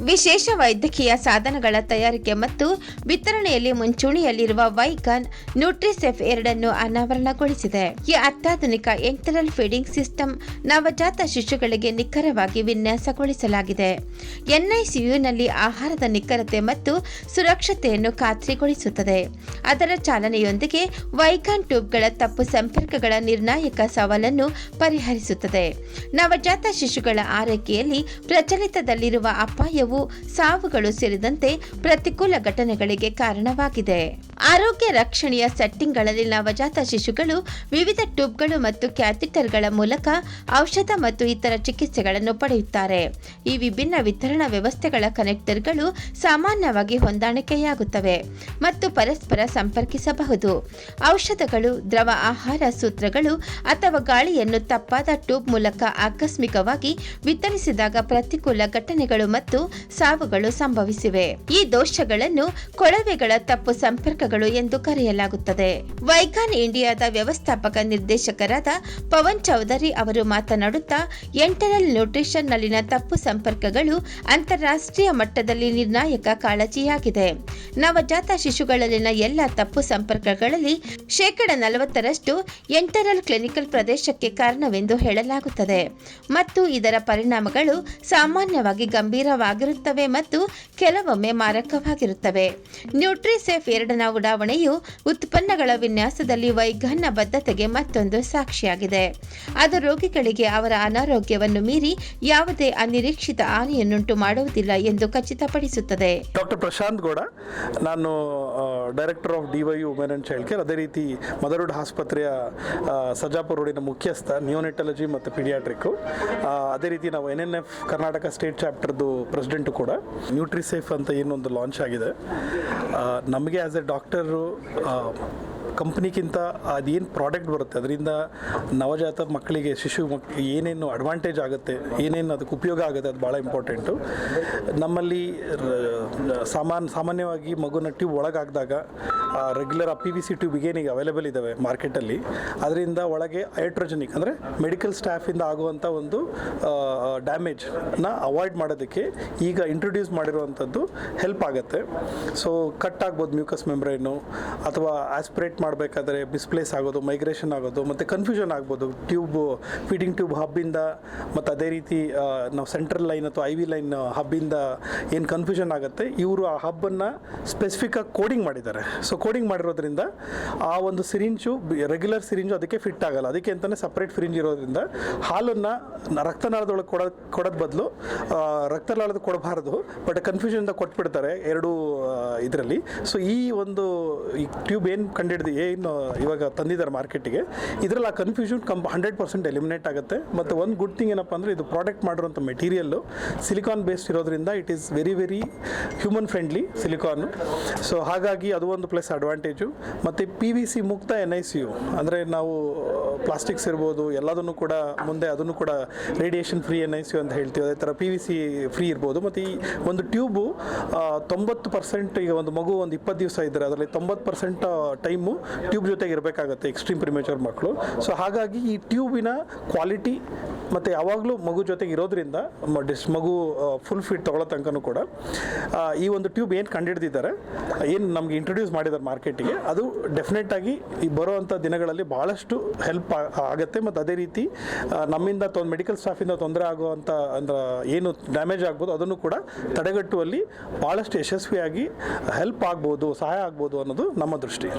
ವಿಶೇಷ ವೈದ್ಯಕೀಯ ಸಾಧನಗಳ ತಯಾರಿಕೆ ಮತ್ತು ವಿತರಣೆಯಲ್ಲಿ ಮುಂಚೂಣಿಯಲ್ಲಿರುವ ವೈಕನ್ ನ್ಯೂಟ್ರಿಸೆಫ್ ಎರಡನ್ನು ಅನಾವರಣಗೊಳಿಸಿದೆ. ಈ ಅತ್ಯಾಧುನಿಕ ಎಂಟರಲ್ ಫೀಡಿಂಗ್ ಸಿಸ್ಟಮ್ ನವಜಾತ ಶಿಶುಗಳಿಗೆ ನಿಖರವಾಗಿ ವಿನ್ಯಾಸಗೊಳಿಸಲಾಗಿದೆ. ಎನ್ಐಸಿಯುನಲ್ಲಿ ಆಹಾರದ ನಿಖರತೆ ಮತ್ತು ಸುರಕ್ಷತೆಯನ್ನು ಖಾತ್ರಿಗೊಳಿಸುತ್ತದೆ. ಅದರ ಚಾಲನೆಯೊಂದಿಗೆ ವೈಗಾನ್ ಟ್ಯೂಬ್ಗಳ ತಪ್ಪು ಸಂಪರ್ಕಗಳ ನಿರ್ಣಾಯಕ ಸವಾಲನ್ನು ಪರಿಹರಿಸುತ್ತದೆ. ನವಜಾತ ಶಿಶುಗಳ ಆರೈಕೆಯಲ್ಲಿ ಪ್ರಚಲಿತದಲ್ಲಿರುವ ಅಪಾಯವು ಸಾವುಗಳು ಸೇರಿದಂತೆ ಪ್ರತಿಕೂಲ ಘಟನೆಗಳಿಗೆ ಕಾರಣವಾಗಿದೆ. ಆರೋಗ್ಯ ರಕ್ಷಣೆಯ ಸೆಟ್ಟಿಂಗ್ಗಳಲ್ಲಿ ನವಜಾತ ಶಿಶುಗಳು, ವಿವಿಧ ಟ್ಯೂಬ್ಗಳು ಮತ್ತು ಕ್ಯಾಥಿಟರ್ಗಳ ಮೂಲಕ ಔಷಧ ಮತ್ತು ಇತರ ಚಿಕಿತ್ಸೆಗಳನ್ನು ಪಡೆಯುತ್ತಾರೆ. ಈ ವಿಭಿನ್ನ ವಿತರಣಾ ವ್ಯವಸ್ಥೆಗಳ ಕನೆಕ್ಟರ್ಗಳು ಸಾಮಾನ್ಯವಾಗಿ ಹೊಂದಾಣಿಕೆಯಾಗುತ್ತವೆ ಮತ್ತು ಪರಸ್ಪರ ಸಂಪರ್ಕಿಸಬಹುದು. ಔಷಧಗಳು, ದ್ರವ ಆಹಾರ ಸೂತ್ರಗಳು ಅಥವಾ ಗಾಳಿಯನ್ನು ತಪ್ಪಾದ ಟ್ಯೂಬ್ ಮೂಲಕ ಆಕಸ್ಮಿಕವಾಗಿ ವಿತರಿಸಿದಾಗ ಪ್ರತಿಕೂಲ ಘಟನೆಗಳು ಮತ್ತು ಸಾವುಗಳು ಸಂಭವಿಸಿವೆ. ಈ ದೋಷಗಳನ್ನು ಕೊಳವೆಗಳ ತಪ್ಪು ಸಂಪರ್ಕಗಳು ಎಂದು ಕರೆಯಲಾಗುತ್ತದೆ. ವೈಖಾನ್ ಇಂಡಿಯಾದ ವ್ಯವಸ್ಥಾಪಕ ನಿರ್ದೇಶಕರಾದ ಪವನ್ ಚೌಧರಿ ಅವರು ಮಾತನಾಡುತ್ತಾ ಎಂಟರಲ್ ನ್ಯೂಟ್ರಿಷನ್ ನಲ್ಲಿನ ತಪ್ಪು ಸಂಪರ್ಕಗಳು ಅಂತಾರಾಷ್ಟ್ರೀಯ ಮಟ್ಟದಲ್ಲಿ ನಿರ್ಣಾಯಕ ಕಾಳಜಿಯಾಗಿದೆ. ನವಜಾತ ಶಿಶುಗಳಲ್ಲಿನ ಎಲ್ಲ ತಪ್ಪು ಸಂಪರ್ಕಗಳಲ್ಲಿ ಶೇಕಡ ನಲವತ್ತರಷ್ಟು ಎಂಟರಲ್ ಕ್ಲಿನಿಕಲ್ ಪ್ರದೇಶಕ್ಕೆ ಕಾರಣವೆಂದು ಹೇಳಲಾಗುತ್ತದೆ. ಮತ್ತು ಇದರ ಪರಿಣಾಮಗಳು ಸಾಮಾನ್ಯವಾಗಿ ಗಂಭೀರವಾಗಿರುತ್ತವೆ ಮತ್ತು ಕೆಲವೊಮ್ಮೆ ಮಾರಕವಾಗಿರುತ್ತವೆ. ನ್ಯೂಟ್ರಿಸೆಫ್ ಎರಡನ ಉಡಾವಣೆಯು ಉತ್ಪನ್ನಗಳ ವಿನ್ಯಾಸದಲ್ಲಿ ವೈಜ್ಞಾನ ಬದ್ಧತೆಗೆ ಮತ್ತೊಂದು ಸಾಕ್ಷಿಯಾಗಿದೆ. ಅದು ರೋಗಿಗಳಿಗೆ ಅವರ ಅನಾರೋಗ್ಯವನ್ನು ಮೀರಿ ಯಾವುದೇ ಅನಿರೀಕ್ಷಿತ ಹಾನಿಯನ್ನುಂಟು ಮಾಡುವುದಿಲ್ಲ ಎಂದು ಖಚಿತಪಡಿಸುತ್ತದೆ. ಡಾಕ್ಟರ್ ಪ್ರಶಾಂತ್ ಗೌಡ, ನಾನು director of D Y women and child care ಅದೇ ರೀತಿ ಮದರ್ವುಡ್ ಆಸ್ಪತ್ರೆಯ ಸಜಾಪುರ ರೋಡಿನ ಮುಖ್ಯಸ್ಥ ನಿಯೋನೆಟಾಲಜಿ ಮತ್ತು ಪಿಡಿಯಾಟ್ರಿಕ್ಕು ಅದೇ ರೀತಿ ನಾವು N N F Karnataka state ಚಾಪ್ಟರ್ದು president ಕೂಡ. ನ್ಯೂಟ್ರಿಸೇಫ್ ಅಂತ ಏನೊಂದು ಲಾಂಚ್ ಆಗಿದೆ. ನಮಗೆ ಆ್ಯಸ್ ಎ ಡಾಕ್ಟರು ಕಂಪ್ನಿಗಿಂತ ಅದೇನು ಪ್ರಾಡಕ್ಟ್ ಬರುತ್ತೆ? ಅದರಿಂದ ನವಜಾತ ಮಕ್ಕಳಿಗೆ, ಶಿಶು ಮಕ್, ಏನೇನು ಅಡ್ವಾಂಟೇಜ್ ಆಗುತ್ತೆ, ಏನೇನು ಅದಕ್ಕೆ ಉಪಯೋಗ ಆಗುತ್ತೆ ಅದು ಭಾಳ ಇಂಪಾರ್ಟೆಂಟು ನಮ್ಮಲ್ಲಿ ಸಾಮಾನ್, ಸಾಮಾನ್ಯವಾಗಿ ಮಗುನ tube ಒಳಗಾಗ್ದಾಗ regular P V C tube ಈಗ ಅವೈಲೇಬಲ್ ಇದ್ದಾವೆ ಮಾರ್ಕೆಟಲ್ಲಿ ಅದರಿಂದ ಒಳಗೆ ಹೈಡ್ರೋಜನಿಕ್ ಅಂದರೆ ಮೆಡಿಕಲ್ ಸ್ಟಾಫಿಂದ ಆಗುವಂಥ ಒಂದು ಡ್ಯಾಮೇಜ್ನ ಅವಾಯ್ಡ್ ಮಾಡೋದಕ್ಕೆ ಈಗ ಇಂಟ್ರೊಡ್ಯೂಸ್ ಮಾಡಿರುವಂಥದ್ದು ಹೆಲ್ಪ್ ಆಗುತ್ತೆ. ಸೊ ಕಟ್ ಆಗ್ಬೋದು ಮ್ಯೂಕಸ್ ಮೆಮ್ಬ್ರೈನು ಅಥವಾ ಆಸ್ಪಿರೇಟ್ ಮಾಡಬೇಕಾದ್ರೆ ಮಿಸ್ಪ್ಲೇಸ್ ಆಗೋದು ಮೈಗ್ರೇಷನ್ ಆಗೋದು, ಮತ್ತು ಕನ್ಫ್ಯೂಷನ್ ಆಗ್ಬೋದು. ಟ್ಯೂಬ್ ಫೀಡಿಂಗ್ ಟ್ಯೂಬ್ ಹಬ್ಬಿಂದ ಮತ್ತು ಅದೇ ರೀತಿ ನಾವು ಸೆಂಟ್ರಲ್ ಲೈನ್ ಅಥವಾ ಐ ವಿ ಲೈನ್ ಹಬ್ಬಿಂದ ಏನು ಕನ್ಫ್ಯೂಷನ್ ಆಗುತ್ತೆ, ಇವರು ಆ ಹಬ್ಬನ್ನು ಸ್ಪೆಸಿಫಿಕ್ಕಾಗಿ ಕೋಡಿಂಗ್ ಮಾಡಿದ್ದಾರೆ. ಸೊ ಕೋಡಿಂಗ್ ಮಾಡಿರೋದ್ರಿಂದ ಆ ಒಂದು ಸಿರಿಂಜು ರೆಗ್ಯುಲರ್ ಸಿರಿಂಜು ಅದಕ್ಕೆ ಫಿಟ್ ಆಗಲ್ಲ. ಅದಕ್ಕೆ ಅಂತಲೇ ಸಪ್ರೇಟ್ ಸಿರಿಂಜ್ ಇರೋದ್ರಿಂದ ಹಾಲನ್ನು ರಕ್ತನಾಳದೊಳಗೆ ಕೊಡೋ, ಕೊಡೋದ್ ಬದಲು ರಕ್ತನಾಳದ ಕೊಡಬಾರ್ದು ಬಟ್ ಕನ್ಫ್ಯೂಷನ್ದ ಕೊಟ್ಬಿಡ್ತಾರೆ ಎರಡು ಇದರಲ್ಲಿ. ಸೊ ಈ ಒಂದು ಈ ಟ್ಯೂಬ್ ಏನು ಕಂಡಿಡ್ದು ಏನು ಇವಾಗ ತಂದಿದ್ದಾರೆ ಮಾರ್ಕೆಟಿಗೆ. ಇದರಲ್ಲಿ ಆ ಕನ್ಫ್ಯೂಷನ್ ಕಂಪ್ ಹಂಡ್ರೆಡ್ ಪರ್ಸೆಂಟ್ ಎಲಿಮಿನೇಟ್ ಆಗುತ್ತೆ. ಮತ್ತು ಒಂದು ಗುಡ್ ಥಿಂಗ್ ಏನಪ್ಪ ಅಂದರೆ ಇದು ಪ್ರಾಡಕ್ಟ್ ಮಾಡಿರೋಂಥ ಮೆಟೀರಿಯಲ್ಲು ಸಿಲಿಕಾನ್ ಬೇಸ್ಡ್ ಇರೋದ್ರಿಂದ it is very very human friendly silicon so ಹಾಗಾಗಿ ಅದು ಒಂದು ಪ್ಲಸ್ ಅಡ್ವಾಂಟೇಜು ಮತ್ತು ಪಿ ವಿ ಸಿ ಮುಕ್ತ ಎನ್ ಐ ಸಿ ಯು ಅಂದರೆ ನಾವು ಪ್ಲಾಸ್ಟಿಕ್ಸ್ ಇರ್ಬೋದು, ಎಲ್ಲದನ್ನು ಕೂಡ ಮುಂದೆ ಅದನ್ನು ಕೂಡ radiation free N I C U ಅಂತ ಹೇಳ್ತೀವಿ. ಅದೇ ಥರ ಪಿ ವಿ ಸಿ ಫ್ರೀ ಇರ್ಬೋದು. ಮತ್ತು ಈ ಒಂದು ಟ್ಯೂಬು ತೊಂಬತ್ತು ಪರ್ಸೆಂಟ್ ಈಗ ಒಂದು ಮಗು ಒಂದು ಇಪ್ಪತ್ತು ದಿವಸ ಇದ್ದರೆ ಅದರಲ್ಲಿ ತೊಂಬತ್ತು ಪರ್ಸೆಂಟ್ ಟೈಮು ಟ್ಯೂಬ್ ಜೊತೆಗೆ ಇರಬೇಕಾಗುತ್ತೆ ಎಕ್ಸ್ಟ್ರೀಮ್ ಪ್ರಿಮೇಚರ್ ಮಕ್ಕಳು. ಸೊ ಹಾಗಾಗಿ ಈ ಟ್ಯೂಬಿನ ಕ್ವಾಲಿಟಿ ಮತ್ತು ಯಾವಾಗಲೂ ಮಗು ಜೊತೆಗೆ ಇರೋದ್ರಿಂದ ಡಿಸ್ ಮಗು ಫುಲ್ ಫಿಟ್ ತಗೊಳ್ಳೋ ತನಕನೂ ಕೂಡ ಈ ಒಂದು ಟ್ಯೂಬ್ ಏನು ಕಂಡುಹಿಡ್ದಿದ್ದಾರೆ ಏನು ನಮಗೆ ಇಂಟ್ರೊಡ್ಯೂಸ್ ಮಾಡಿದ್ದಾರೆ ಮಾರ್ಕೆಟಿಗೆ, ಅದು ಡೆಫಿನೆಟ್ಟಾಗಿ ಈ ಬರುವಂಥ ದಿನಗಳಲ್ಲಿ ಭಾಳಷ್ಟು ಹೆಲ್ಪ್ ಆಗುತ್ತೆ. ಮತ್ತು ಅದೇ ರೀತಿ ನಮ್ಮಿಂದ ತೊಂದು ಮೆಡಿಕಲ್ ಸ್ಟಾಫಿಂದ ತೊಂದರೆ ಆಗುವಂಥ ಅಂದ್ರೆ ಏನು ಡ್ಯಾಮೇಜ್ ಆಗ್ಬೋದು, ಅದನ್ನು ಕೂಡ ತಡೆಗಟ್ಟುವಲ್ಲಿ ಭಾಳಷ್ಟು ಯಶಸ್ವಿಯಾಗಿ ಹೆಲ್ಪ್ ಆಗ್ಬೋದು, ಸಹಾಯ ಆಗ್ಬೋದು ಅನ್ನೋದು ನಮ್ಮ ದೃಷ್ಟಿ.